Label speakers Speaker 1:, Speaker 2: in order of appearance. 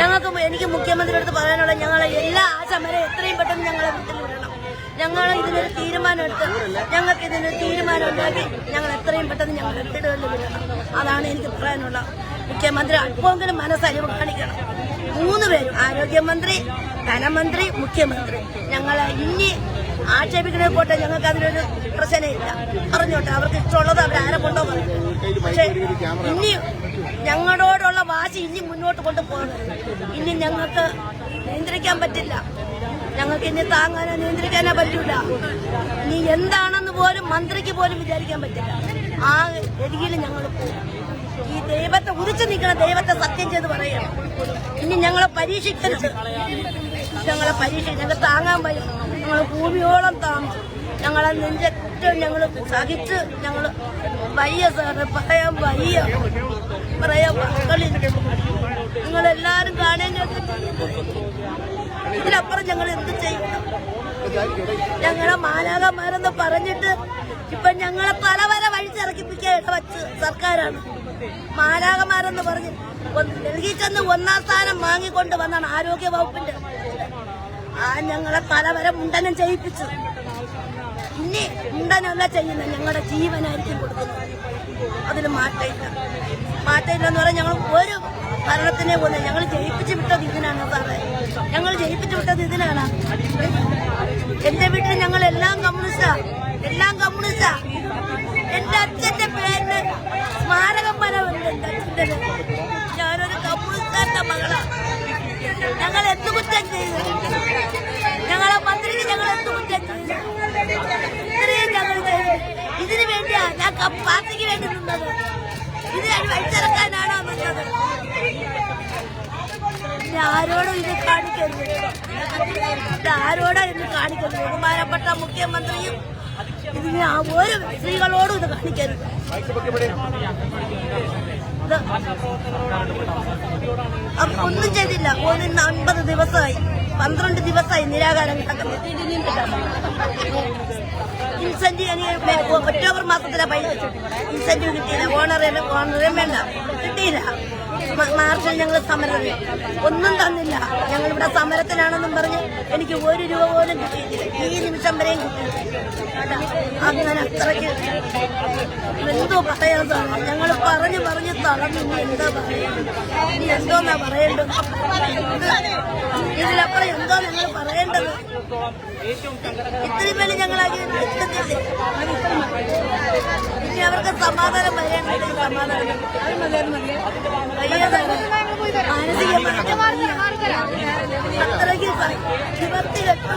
Speaker 1: ഞങ്ങൾക്ക് എനിക്ക് മുഖ്യമന്ത്രിയുടെ അടുത്ത് പറയാനുള്ള ഞങ്ങളെ എല്ലാ ആ സമരം എത്രയും പെട്ടെന്ന് ഞങ്ങളെ വീട്ടിൽ വിടണം. ഞങ്ങൾ ഇതിനൊരു തീരുമാനം എടുത്ത് ഞങ്ങൾക്ക് ഇതിനൊരു തീരുമാനം ഉണ്ടാക്കി ഞങ്ങൾ എത്രയും പെട്ടെന്ന് ഞങ്ങൾ വീടുകളിൽ വിടണം. അതാണ് എനിക്ക് പറയാനുള്ള മുഖ്യമന്ത്രി അല്പമെങ്കിലും മനസ്സരിവ് കാണിക്കണം. മൂന്ന് പേരും ആരോഗ്യമന്ത്രി ധനമന്ത്രി മുഖ്യമന്ത്രി. ഞങ്ങളെ ഇനി ആക്ഷേപിക്കണേ പോട്ടെ ഞങ്ങൾക്ക് അതിനൊരു പ്രശ്നമില്ല. അറിഞ്ഞോട്ടെ അവർക്ക് ഇഷ്ടമുള്ളത് അവർ ആരെ കൊണ്ടോ പക്ഷെ ഇനി ഞങ്ങളോടുള്ള വാശി ഇനി മുന്നോട്ട് കൊണ്ടുപോകണം. ഇനി ഞങ്ങൾക്ക് നിയന്ത്രിക്കാൻ പറ്റില്ല. ഞങ്ങൾക്ക് ഇനി താങ്ങാനോ നിയന്ത്രിക്കാനോ പറ്റില്ല ഇനി എന്താണെന്ന് പോലും മന്ത്രിക്ക് പോലും വിചാരിക്കാൻ പറ്റില്ല. ആ രീതിയിൽ ഞങ്ങൾ ഈ ദൈവത്തെ ഉദിച്ചു നിൽക്കണ ദൈവത്തെ സത്യം ചെയ്ത് പറയണം. ഇനി ഞങ്ങളെ പരീക്ഷിക്കരുത്. ഞങ്ങളെ പരീക്ഷ ഞങ്ങൾ താങ്ങാൻ വയ്യ. ഞങ്ങൾ ഭൂമിയോളം താങ്ങും. ഞങ്ങളെ നെഞ്ചറ്റം ഞങ്ങൾ സഹിച്ച് ഞങ്ങൾ വയ്യ സാറ് പറയാൻ വയ്യ. പറയാൻ മക്കളില്ല നിങ്ങളെല്ലാരും കാണാൻ ഇതിനപ്പുറം ഞങ്ങൾ എന്ത് ഞങ്ങളെ മാലാകന്മാരെന്ന് പറഞ്ഞിട്ട് ഇപ്പൊ ഞങ്ങളെ പല പല വഴിച്ചിറക്കിപ്പിക്കാൻ ഇടവച്ച് സർക്കാരാണ്. മാലാകന്മാരെന്ന് പറഞ്ഞ് ഡൽഹി ചെന്ന് ഒന്നാം സ്ഥാനം വാങ്ങിക്കൊണ്ട് വന്നാണ് ആരോഗ്യ വകുപ്പിന്റെ. ആ ഞങ്ങളെ പല പല മുണ്ടനം ചെയ്യിപ്പിച്ചു. ഇനി മുണ്ടനല്ല ചെയ്യുന്ന ഞങ്ങളുടെ ജീവനായിരിക്കും കൊടുക്കുന്നത്. അതിന് മാറ്റയില്ല മാറ്റയില്ലെന്ന് പറഞ്ഞാൽ ഞങ്ങൾ ഒരു ഭരണത്തിനെ പോലെ ഞങ്ങൾ ജയിപ്പിച്ചു വിട്ടത് ഇതിനാണ് സാറേ. ഞങ്ങൾ ജയിപ്പിച്ചു വിട്ടത് ഇതിനാണ്. എന്റെ വീട്ടിൽ ഞങ്ങൾ എല്ലാം കമ്മ്യൂണിസ്റ്റാ. എല്ലാം കമ്മ്യൂണിസ്റ്റാ. എന്റെ അച്ഛന്റെ പേരിന് സ്മാരകം അച്ഛന്റെ ഞാനൊരു കമ്മ്യൂണിസ്റ്റാന്റെ മകളാണ് ഞങ്ങൾ എന്ത് കുറ്റം ചെയ്തു? ഞങ്ങളെ മന്ത്രിക്ക് ഞങ്ങൾ എന്ത് കുറ്റം ചെയ്തു? ഇതിനു വേണ്ടിയാ ഞാൻ പാർട്ടിക്ക് വേണ്ടി നിന്നത്. ഇത് ഞാൻ വലിച്ചിറക്കാനാണോ നിന്നത് ഇത് ആരോടും ഇത് കാണിക്കരുത്. ഇത് ആരോടാ ഇത് കാണിക്കരുത്? ബഹുമാനപ്പെട്ട മുഖ്യമന്ത്രിയും ഇതിന് ഒരു സ്ത്രീകളോടും ഇത് കാണിക്കരുത്. ഒന്നും ചെയ്തില്ല. ഒന്ന് അൻപത് ദിവസമായി. പന്ത്രണ്ട് ദിവസമായി നിരാകാരം കിടക്കുന്നത് ഇൻസെന്റീവ് എനിക്ക് ഒക്ടോബർ മാസത്തിലെ പൈസ ഇൻസെന്റീവ് കിട്ടിയില്ല. ഓണറേ ഓണറേ വേണ്ട. കിട്ടിയില്ല. മാർച്ചിൽ ഞങ്ങൾ സമരം ഒന്നും തന്നില്ല. ഞങ്ങൾ ഇവിടെ സമരത്തിലാണെന്നും പറഞ്ഞ് എനിക്ക് ഒരു രൂപ പോലും കിട്ടിയിട്ടില്ല. ഈ നിമിഷം വരെയും കിട്ടിയിട്ടില്ല. കേട്ടോ? അങ്ങനെ അത്രയ്ക്ക് എന്തോ പറയാൻ ഞങ്ങൾ പറഞ്ഞു പറഞ്ഞു തളർന്നു. എന്താ പറയുക ഇനി എന്തോന്നാ പറയേണ്ടത്? ഇതിലപ്പുറം എന്തോ ഞങ്ങൾ പറയേണ്ടത്? ഇത്രയും പേര് ഞങ്ങളാക്കി സമാധാനം വരേണ്ടത് സമാധാനം. മാനസികമായി അത്രയ്ക്ക് നിവർത്തി കെട്ടു